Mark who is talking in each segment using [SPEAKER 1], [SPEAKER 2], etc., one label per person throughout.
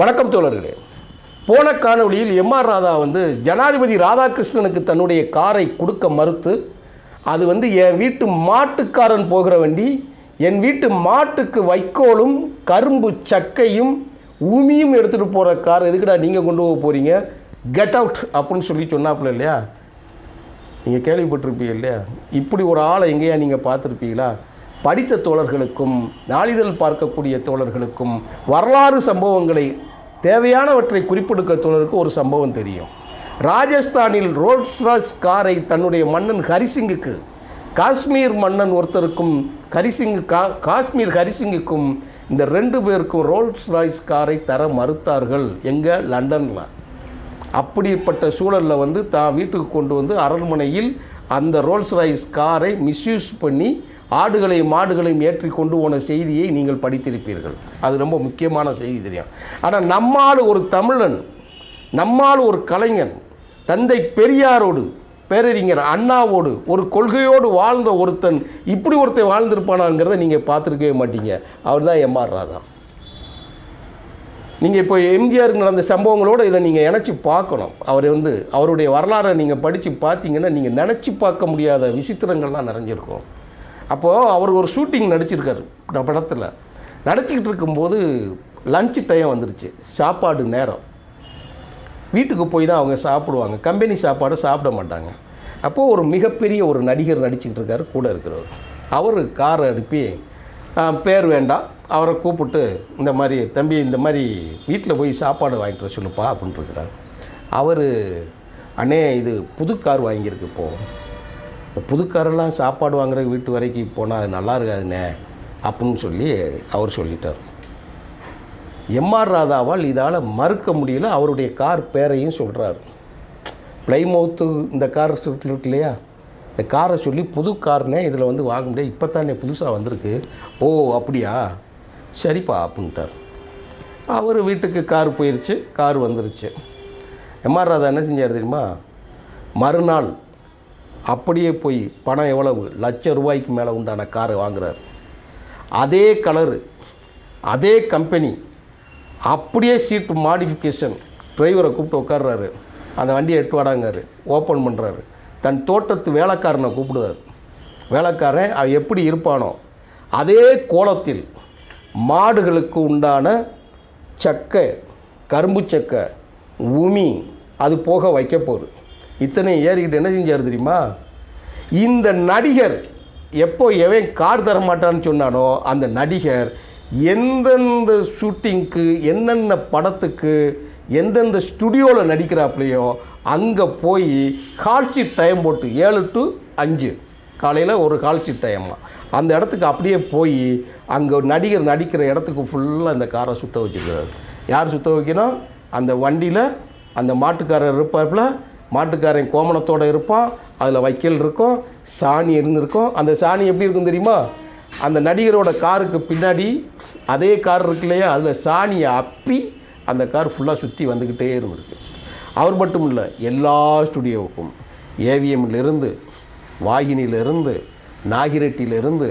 [SPEAKER 1] வணக்கம் தோழர்களே. போன காணொளியில் எம்ஆர் ராதா வந்து ஜனாதிபதி ராதாகிருஷ்ணனுக்கு தன்னுடைய காரை கொடுக்க மறுத்து அது வந்து என் வீட்டு மாட்டுக்காரன் போகிற வண்டி என் வீட்டு மாட்டுக்கு வைக்கோலும் கரும்பு சக்கையும் உமியும் எடுத்துகிட்டு போகிற கார் எதுக்குடா நீங்கள் கொண்டு போக போகிறீங்க கெட் அவுட் அப்படின்னு சொல்லி சொன்னாப்புல இல்லையா? நீங்கள் கேள்விப்பட்டிருப்பீங்க இல்லையா? இப்படி ஒரு ஆளை எங்கேயா நீங்கள் பார்த்துருப்பீங்களா? படித்த தோழர்களுக்கும் நாளிதழ் பார்க்கக்கூடிய தோழர்களுக்கும் வரலாறு சம்பவங்களை தேவையானவற்றை குறிப்பெடுக்க தோழருக்கு ஒரு சம்பவம் தெரியும். ராஜஸ்தானில் ரோல்ஸ் ராய்ஸ் காரை தன்னுடைய மன்னன் ஹரிசிங்குக்கு காஷ்மீர் மன்னன் ஒருத்தருக்கும் ஹரிசிங் கா காஷ்மீர் ஹரிசிங்குக்கும் இந்த ரெண்டு பேருக்கும் ரோல்ஸ் ராய்ஸ் காரை தர மறுத்தார்கள். எங்கே? லண்டனில். அப்படிப்பட்ட சூழலில் வந்து தான் வீட்டுக்கு கொண்டு வந்து அரண்மனையில் அந்த ரோல்ஸ் ராய்ஸ் காரை மிஸ்யூஸ் பண்ணி ஆடுகளையும் மாடுகளையும் ஏற்றி கொண்டு போன செய்தியை நீங்கள் படித்திருப்பீர்கள். அது ரொம்ப முக்கியமான செய்தி தெரியும். ஆனால் நம்மால் ஒரு தமிழன் நம்மால் ஒரு கலைஞன் தந்தை பெரியாரோடு பேரறிஞர் அண்ணாவோடு ஒரு கொள்கையோடு வாழ்ந்த ஒருத்தன் இப்படி ஒருத்தன் வாழ்ந்திருப்பானாங்கிறத நீங்கள் பார்த்துருக்கவே மாட்டீங்க. அவர் தான் எம்ஆர் ராதா. நீங்கள் இப்போ எம்ஜிஆருக்கு நடந்த சம்பவங்களோடு இதை நீங்கள் நினச்சி பார்க்கணும். அவர் வந்து அவருடைய வரலாறை நீங்கள் படித்து பார்த்தீங்கன்னா நீங்கள் நினச்சி பார்க்க முடியாத விசித்திரங்கள்லாம் நிறைஞ்சிருக்கும். அப்போது அவர் ஒரு ஷூட்டிங் நடிச்சிருக்காரு இந்த படத்தில். நடிச்சிக்கிட்டு இருக்கும்போது லன்ச் டைம் வந்துருச்சு சாப்பாடு நேரம். வீட்டுக்கு போய் தான் அவங்க சாப்பிடுவாங்க. கம்பெனி சாப்பாடு சாப்பிட மாட்டாங்க. அப்போது ஒரு மிகப்பெரிய ஒரு நடிகர் நடிச்சுக்கிட்டு இருக்காரு கூட இருக்கிறவர். அவர் காரை அனுப்பி பேர் வேண்டாம். அவரை கூப்பிட்டு இந்த மாதிரி தம்பி இந்த மாதிரி வீட்டில் போய் சாப்பாடு வாங்கிட்டு வர சொல்லுப்பா அப்படின்ட்டு இருக்கிறார். அவர் அண்ணே இது புது கார் வாங்கியிருக்கு இப்போது இந்த புது காரெல்லாம் சாப்பாடு வாங்குற வீட்டு வரைக்கும் போனால் அது நல்லா இருக்காதுண்ணே அப்படின்னு சொல்லி அவர் சொல்லிட்டார். எம்ஆர் ராதாவால் இதால் மறுக்க முடியல அவருடைய கார் பேரையும் சொல்கிறார் பிளைமவுத்து இந்த கார் இருக்கு இல்லையா? இந்த காரை சொல்லி புது கார்னே இதில் வந்து வாங்க முடியாது. இப்போ தானே புதுசாக வந்திருக்கு. ஓ அப்படியா? சரிப்பா அப்படின்ட்டார் அவர் வீட்டுக்கு கார் போயிருச்சு கார் வந்துருச்சு. எம்ஆர் ராதா என்ன செஞ்சார் தெரியுமா? மறுநாள் அப்படியே போய் பணம் எவ்வளவு? லட்ச ரூபாய்க்கு மேலே உண்டான காரை வாங்குறாரு. அதே கலரு அதே கம்பெனி அப்படியே சீட்டு மாடிஃபிகேஷன் டிரைவரை கூப்பிட்டு உட்காடுறாரு அந்த வண்டியை எட்டு வாடாங்காரு. ஓப்பன் பண்ணுறாரு தன் தோட்டத்து வேலைக்காரனை கூப்பிடுவார் வேலைக்காரன் அவன் எப்படி இருப்பானோ அதே கோலத்தில் மாடுகளுக்கு உண்டான சக்கை கரும்பு சக்கை உமி அது போக வைக்க போகுது. இத்தனை ஏறிக்கிட்டு என்ன செஞ்சார் தெரியுமா? இந்த நடிகர் எப்போ எவன் கார் தர மாட்டான்னு சொன்னானோ அந்த நடிகர் எந்தெந்த ஷூட்டிங்க்கு என்னென்ன படத்துக்கு எந்தெந்த ஸ்டுடியோவில் நடிக்கிறாப்புலையோ அங்கே போய் கால்ஷீட் டைம் போட்டு ஏழு டு அஞ்சு. காலையில் ஒரு கால்ஷீட் டைமாக அந்த இடத்துக்கு அப்படியே போய் அங்கே நடிகர் நடிக்கிற இடத்துக்கு ஃபுல்லாக அந்த காரை சுத்த வச்சுருக்காரு யார் சுத்த வைக்கணும்? அந்த வண்டியில் அந்த மாட்டுக்காரர் இருப்பாப்புல மாட்டுக்காரன் கோமணத்தோடு இருப்பான் அதில் வைக்கல் இருக்கும் சாணி இருந்திருக்கும் அந்த சாணி எப்படி இருக்கும் தெரியுமா? அந்த நடிகரோட காருக்கு பின்னாடி அதே கார் இருக்கு இல்லையா? அதில் சாணியை அப்பி அந்த கார் ஃபுல்லாக சுற்றி வந்துக்கிட்டே இருந்திருக்கு. அவர் மட்டும் இல்லை எல்லா ஸ்டுடியோவுக்கும் ஏவிஎம்லேருந்து வாகினியிலிருந்து நாகிரெட்டியிலிருந்து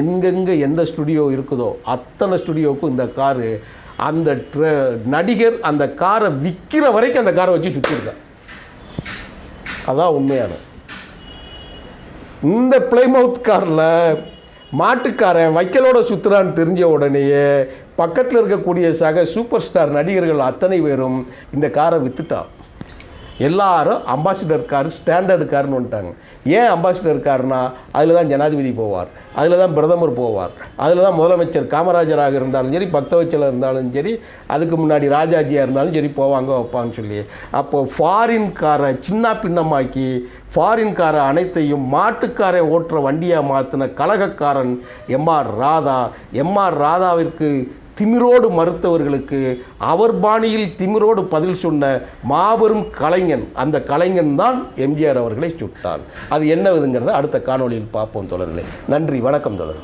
[SPEAKER 1] எங்கெங்கே எந்த ஸ்டுடியோ இருக்குதோ அத்தனை ஸ்டுடியோவுக்கும் இந்த காரு அந்த ட்ர நடிகர் அந்த காரை விற்கிற வரைக்கும் அந்த காரை வச்சு சுற்றிருக்கார் அதான் உண்மையான. இந்த பிளைமவுத் காரில் மாட்டுக்காரன் வைக்கலோட சுற்றுறான்னு தெரிஞ்ச உடனேயே பக்கத்தில் இருக்கக்கூடிய சக சூப்பர் ஸ்டார் நடிகர்கள் அத்தனை பேரும் இந்த காரை விற்றுட்டான் எல்லாரும் அம்பாசிடர் கார் ஸ்டாண்டர்டு கார்னு வந்துட்டாங்க. ஏன் அம்பாசிடர் கார்னா அதில் தான் ஜனாதிபதி போவார். அதில் தான் பிரதமர் போவார். அதில் தான் முதலமைச்சர் காமராஜராக இருந்தாலும் சரி பக்தவச்சலாக இருந்தாலும் சரி அதுக்கு முன்னாடி ராஜாஜியாக இருந்தாலும் சரி போவாங்க வைப்பான்னு சொல்லி. அப்போது ஃபாரின் காரை சின்ன பின்னமாக்கி ஃபாரின் காரை அனைத்தையும் மாட்டுக்காரை ஓட்டுற வண்டியாக மாற்றின கழகக்காரன் M R Radha. M R ராதாவிற்கு திமிரோடு மறுத்தவர்களுக்கு அவர் பாணியில் திமிரோடு பதில் சொன்ன மாபெரும் கலைஞன் அந்த கலைஞன் தான் எம்ஜிஆர் அவர்களை சுட்டான். அது என்ன விதுங்கிறத அடுத்த காணொளியில் பார்ப்போம் தொடர்களே நன்றி வணக்கம் தொடர்